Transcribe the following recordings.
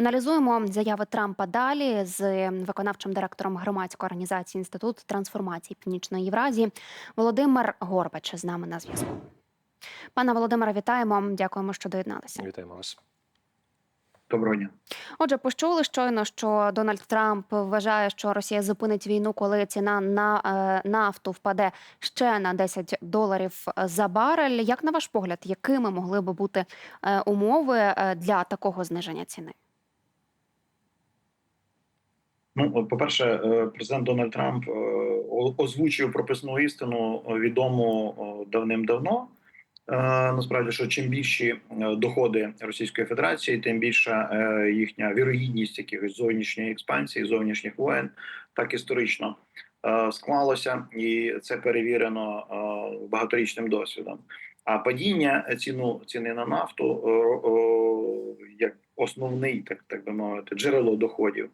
Аналізуємо заяви Трампа далі з виконавчим директором громадської організації Інститут трансформації Північної Євразії Володимир Горбач з нами на зв'язку. Пане Володимире, вітаємо. Дякуємо, що доєдналися. Вітаємо вас. Доброго дня. Отже, почули щойно, що Дональд Трамп вважає, що Росія зупинить війну, коли ціна на е, нафту впаде ще на 10 доларів за барель. Як на ваш погляд, якими могли би бути е, умови е, для такого зниження ціни? Ну, по-перше, е, президент Дональд Трамп е, озвучив прописну істину е, відому давним-давно. Насправді, що чим більші доходи Російської Федерації, тим більша їхня вірогідність якихось зовнішньої експансії, зовнішніх воєн, так історично склалося, і це перевірено багаторічним досвідом. А падіння ціну ціни на нафту як основний, так так би мовити, джерело доходів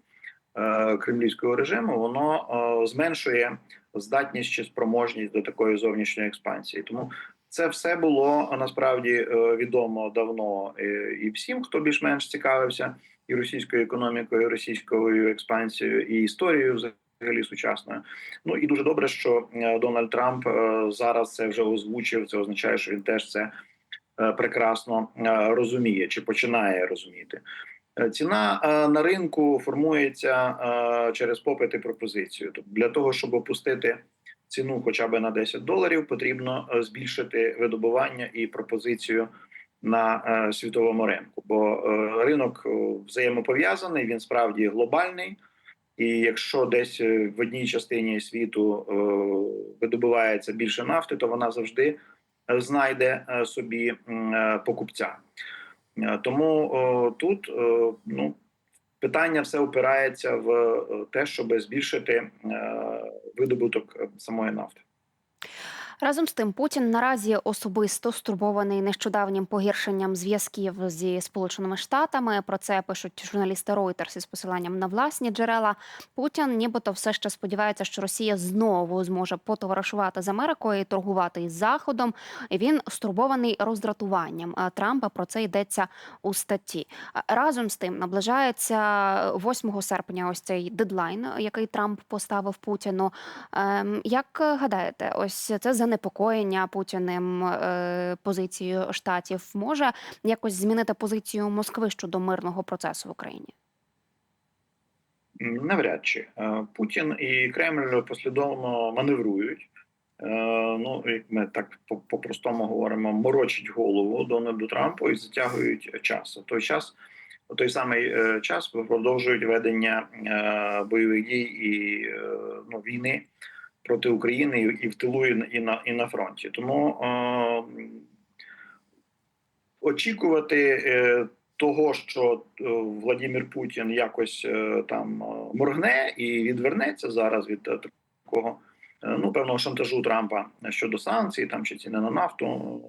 кремлівського режиму, воно е, зменшує здатність чи спроможність до такої зовнішньої експансії. Тому це все було е, насправді е, відомо давно е, і всім, хто більш-менш цікавився і російською економікою, і російською експансією, і історією взагалі сучасною. Ну і дуже добре, що е, Дональд Трамп е, зараз це вже озвучив. Це означає, що він теж це е, прекрасно е, розуміє чи починає розуміти. Е, Ціна е, на ринку формується е, через попит і пропозицію. Тобто для того, щоб опустити ціну хоча б на 10 доларів, потрібно збільшити видобування і пропозицію на світовому ринку. Бо ринок взаємопов'язаний, він справді глобальний. І якщо десь в одній частині світу видобувається більше нафти, то вона завжди знайде собі покупця. Е, Тому о, тут о, ну, питання все опирається в е, те, щоб збільшити е, видобуток е, самої нафти. Разом з тим, Путін наразі особисто стурбований нещодавнім погіршенням зв'язків зі Сполученими Штатами. Про це пишуть журналісти Reuters із посиланням на власні джерела. Путін, нібито, все ще сподівається, що Росія знову зможе потоваришувати з Америкою і торгувати із Заходом. Він стурбований роздратуванням Трампа. Про це йдеться у статті. Разом з тим наближається 8 серпня. Ось цей дедлайн, який Трамп поставив Путіну. Ем, Як гадаєте, ось це занепокоєння Путіним е, позицією штатів може якось змінити позицію Москви щодо мирного процесу в Україні? Навряд чи Е, Путін і Кремль послідовно маневрують. Е, Ну, як ми так по- по-простому говоримо, морочать голову Дональду Трампу і затягують час. Той час, у той самий час продовжують ведення бойових дій і ну, війни проти України і, в тилу, і на- і на, фронті. Тому е, очікувати. е, того, що е, Владимир Путін якось е, там е, моргне і відвернеться зараз від е, такого е, ну певного шантажу Трампа щодо санкцій там чи ціни на нафту.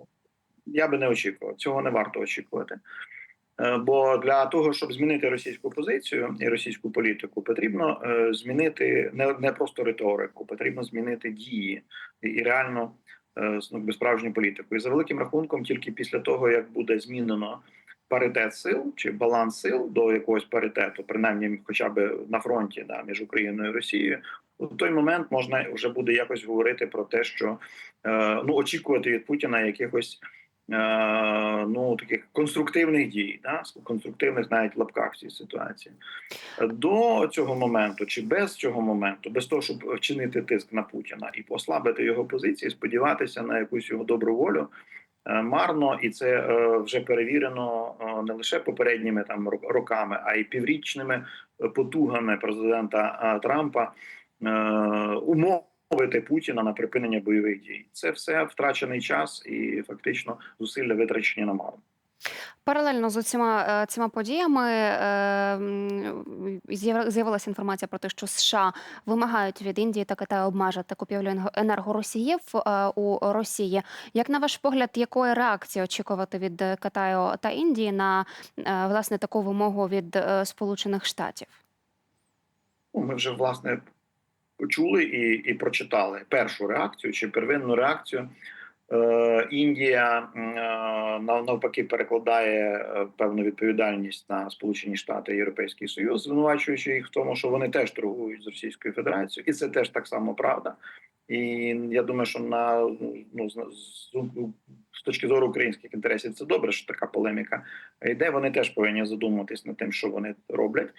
Я би не очікував. Цього не варто очікувати. Е, Бо для того, щоб змінити російську позицію і російську політику, потрібно е, змінити не, не просто риторику, потрібно змінити дії і, реально е, ну, справжню політику. І за великим рахунком, тільки після того як буде змінено паритет сил чи баланс сил до якогось паритету, принаймні, хоча б на фронті да, між Україною і Росією, у той момент можна вже буде якось говорити про те, що ну очікувати від Путіна якихось ну таких конструктивних дій, да, конструктивних навіть лапках в цій ситуації. До цього моменту чи без цього моменту, без того, щоб вчинити тиск на Путіна і послабити його позиції, сподіватися на якусь його добру волю е, марно, і це е, вже перевірено е, не лише попередніми там ро- роками, а й піврічними е, потугами президента е, Трампа е, умовити Путіна на припинення бойових дій. Це все втрачений час і фактично зусилля витрачені на мало. Паралельно з цими, цими подіями е, з'явилася інформація про те, що США вимагають від Індії та Китаю обмежити купівлю енергоросіїв е, у Росії. Як на ваш погляд, якої реакції очікувати від е, Китаю та Індії на е, власне таку вимогу від е, Сполучених Штатів? Ну, ми вже власне почули і, і прочитали першу реакцію чи первинну реакцію Індія м, е, нав- навпаки перекладає е, певну відповідальність на Сполучені Штати і Європейський Союз, звинувачуючи їх в тому, що вони теж торгують з Російською Федерацією, і це теж так само правда. І я думаю, що на ну з точки зору українських інтересів це добре, що така полеміка йде. Вони теж повинні задумуватись над тим, що вони роблять.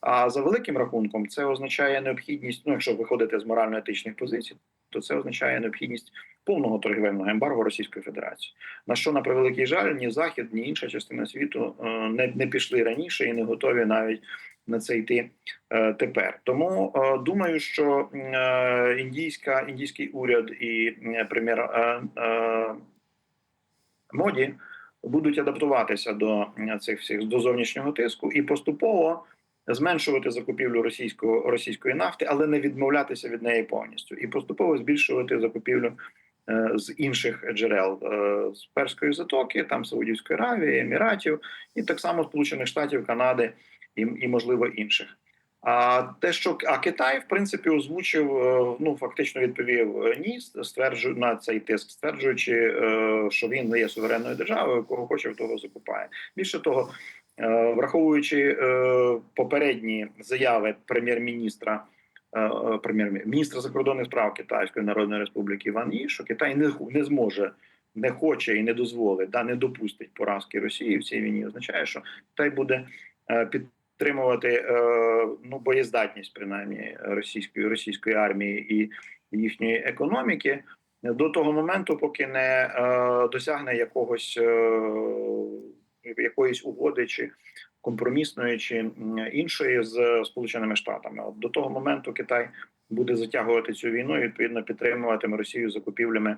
А за великим рахунком, це означає необхідність. Ну, якщо виходити з морально-етичних позицій, то це означає необхідність повного торгівельного ембарго Російської Федерації. На що на превеликий жаль, ні захід, ні інша частина світу е, не, не пішли раніше і не готові навіть на це йти е, тепер. Тому е, думаю, що е, індійська індійський уряд і е, прем'єр е, е, моді будуть адаптуватися до цих всіх до зовнішнього тиску і поступово зменшувати закупівлю російського російської нафти, але не відмовлятися від неї повністю, і поступово збільшувати закупівлю е, з інших джерел е, з перської затоки, там Саудівської Аравії, Еміратів, і так само Сполучених Штатів, Канади і, і можливо інших. А те, що а Китай, в принципі, озвучив, е, ну фактично відповів е, ні, стверджує на цей тиск, стверджуючи, е, що він не є суверенною державою, кого хоче, того закупає. Більше того, враховуючи попередні заяви прем'єр-міністра. Прем'єр-міністра закордонних справ Китайської Народної Республіки Іван Ї, що Китай не, не зможе, не хоче і не дозволить, да не допустить поразки Росії в цій війні, означає, що Китай буде е, підтримувати е, ну боєздатність принаймні російської російської армії і їхньої економіки до того моменту, поки не е, досягне якогось е, якоїсь угоди чи компромісної чи іншої з Сполученими Штатами. От до того моменту Китай буде затягувати цю війну і відповідно підтримуватиме Росію закупівлями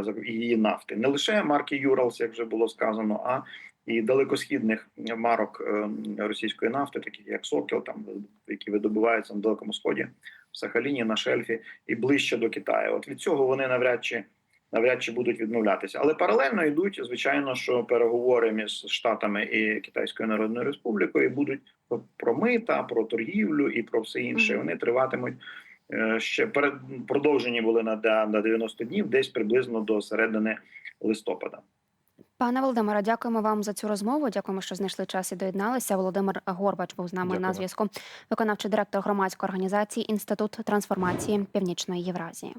за- її нафти, не лише марки Юралс, як вже було сказано, а і далекосхідних марок е, російської нафти, таких як Сокіл, там які видобуваються на далекому сході, в Сахаліні, на шельфі і ближче до Китаю. От від цього вони навряд чи навряд чи будуть відмовлятися. Але паралельно йдуть, звичайно, що переговори між Штатами і Китайською Народною Республікою будуть про- мита, про торгівлю і про все інше. Вони триватимуть. е, Ще перед продовжені були на 90 днів, десь приблизно до середини листопада. Пане Володимире, дякуємо вам за цю розмову. Дякуємо, що знайшли час і доєдналися. Володимир Горбач був з нами на зв'язку. Виконавчий директор громадської організації Інститут трансформації Північної Євразії.